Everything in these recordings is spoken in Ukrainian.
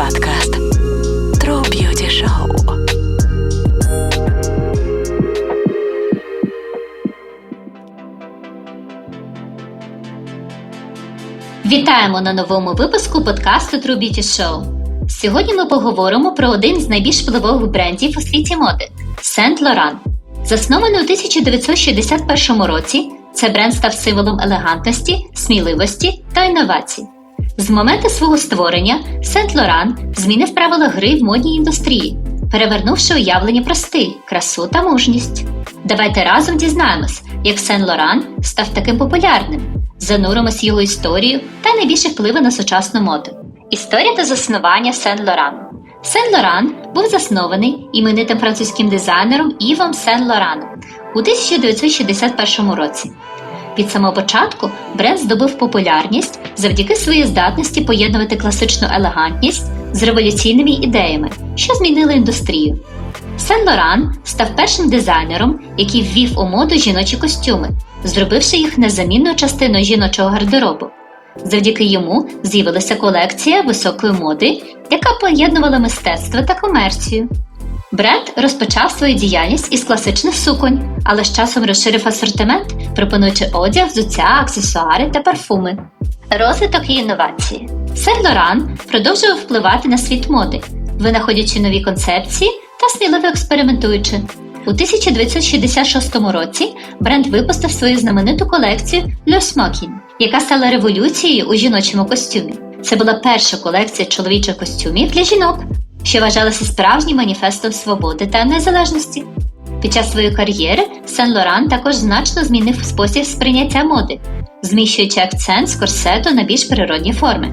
Подкаст True Beauty Show. Вітаємо на новому випуску подкасту True Beauty Show. Сьогодні ми поговоримо про один з найбільш впливових брендів у світі моди Saint Laurent. Заснований у 1961 році, цей бренд став символом елегантності, сміливості та інновацій. З моменту свого створення Saint Laurent змінив правила гри в модній індустрії, перевернувши уявлення про стиль, красу та мужність. Давайте разом дізнаємось, як Saint Laurent став таким популярним, зануримось його історію та найбільше впливи на сучасну моду. Історія та заснування Saint Laurent Сен Лоран був заснований іменитим французьким дизайнером Івом Сен Лораном у 1961 році. Від самого початку бренд здобув популярність завдяки своїй здатності поєднувати класичну елегантність з революційними ідеями, що змінили індустрію. Сен Лоран став першим дизайнером, який ввів у моду жіночі костюми, зробивши їх незамінною частиною жіночого гардеробу. Завдяки йому з'явилася колекція високої моди, яка поєднувала мистецтво та комерцію. Бренд розпочав свою діяльність із класичних суконь, але з часом розширив асортимент, пропонуючи одяг, взуття, аксесуари та парфуми. Розвиток і інновації. Сен Лоран продовжував впливати на світ моди, винаходячи нові концепції та сміливо експериментуючи. У 1966 році бренд випустив свою знамениту колекцію Le Smoking, яка стала революцією у жіночому костюмі. Це була перша колекція чоловічих костюмів для жінок, що вважалася справжнім маніфестом свободи та незалежності. Під час своєї кар'єри Сен Лоран також значно змінив спосіб сприйняття моди, зміщуючи акцент з корсету на більш природні форми.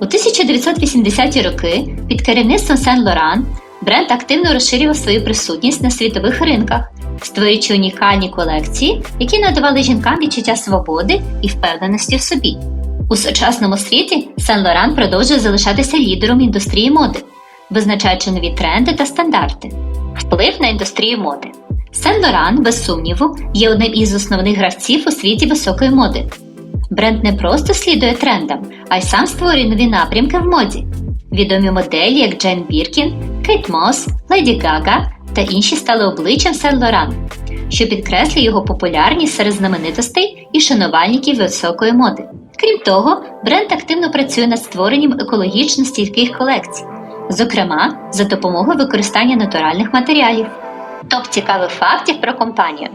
У 1980-ті роки під керівництвом Сен Лоран бренд активно розширював свою присутність на світових ринках, створюючи унікальні колекції, які надавали жінкам відчуття свободи і впевненості в собі. У сучасному світі Сен Лоран продовжує залишатися лідером індустрії моди, визначаючи нові тренди та стандарти. Вплив на індустрію моди. Сен Лоран, без сумніву, є одним із основних гравців у світі високої моди. Бренд не просто слідує трендам, а й сам створює нові напрямки в моді. Відомі моделі, як Джейн Біркін, Кейт Мос, Леді Гага та інші стали обличчям Сен Лоран, що підкреслює його популярність серед знаменитостей і шанувальників високої моди. Крім того, бренд активно працює над створенням екологічно стійких колекцій, зокрема за допомогою використання натуральних матеріалів. Топ цікавих фактів про компанію.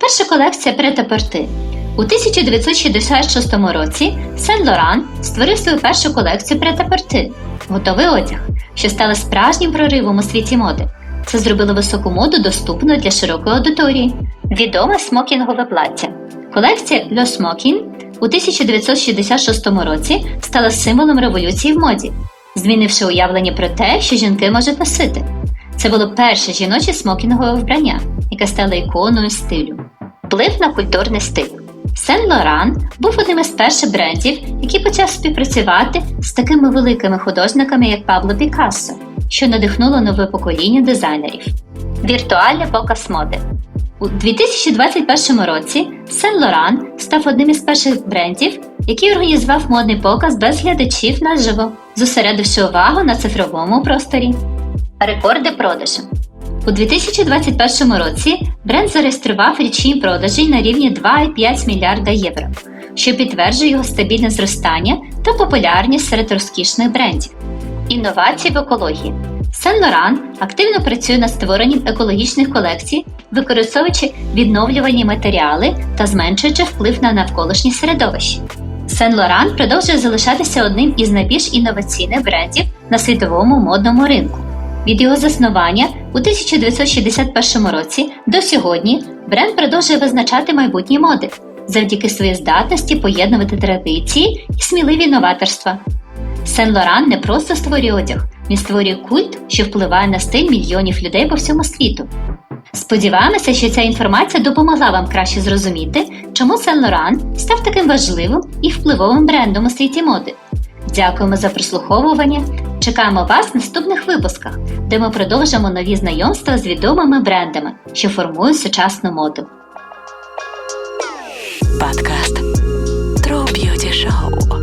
Перша колекція Претаперти. У 1966 році Сен Лоран створив свою першу колекцію Претаперти готовий одяг, що стала справжнім проривом у світі моди. Це зробило високу моду доступною для широкої аудиторії. Відоме смокінгове плаття. Колекція Le Smoking у 1966 році стала символом революції в моді, змінивши уявлення про те, що жінки можуть носити. Це було перше жіноче смокінгове вбрання, яке стало іконою стилю. Вплив на культурний стиль. Сен Лоран був одним із перших брендів, який почав співпрацювати з такими великими художниками, як Пабло Пікассо, що надихнуло нове покоління дизайнерів. Віртуальний показ моди. У 2021 році Сен Лоран став одним із перших брендів, який організував модний показ без глядачів наживо, зосередивши увагу на цифровому просторі. Рекорди продажу. У 2021 році бренд зареєстрував річні продажі на рівні 2,5 мільярда євро, що підтверджує його стабільне зростання та популярність серед розкішних брендів. Інновації в екології. Сен Лоран активно працює над створенням екологічних колекцій, використовуючи відновлювані матеріали та зменшуючи вплив на навколишнє середовище. Сен Лоран продовжує залишатися одним із найбільш інноваційних брендів на світовому модному ринку. Від його заснування у 1961 році до сьогодні бренд продовжує визначати майбутні моди завдяки своїй здатності поєднувати традиції і сміливі новаторства. Сен Лоран не просто створює одяг, він створює культ, що впливає на стиль мільйонів людей по всьому світу. Сподіваємося, що ця інформація допомогла вам краще зрозуміти, чому Сен Лоран став таким важливим і впливовим брендом у світі моди. Дякуємо за прослуховування. Чекаємо вас в наступних випусках, де ми продовжимо нові знайомства з відомими брендами, що формують сучасну моду. Подкаст Show.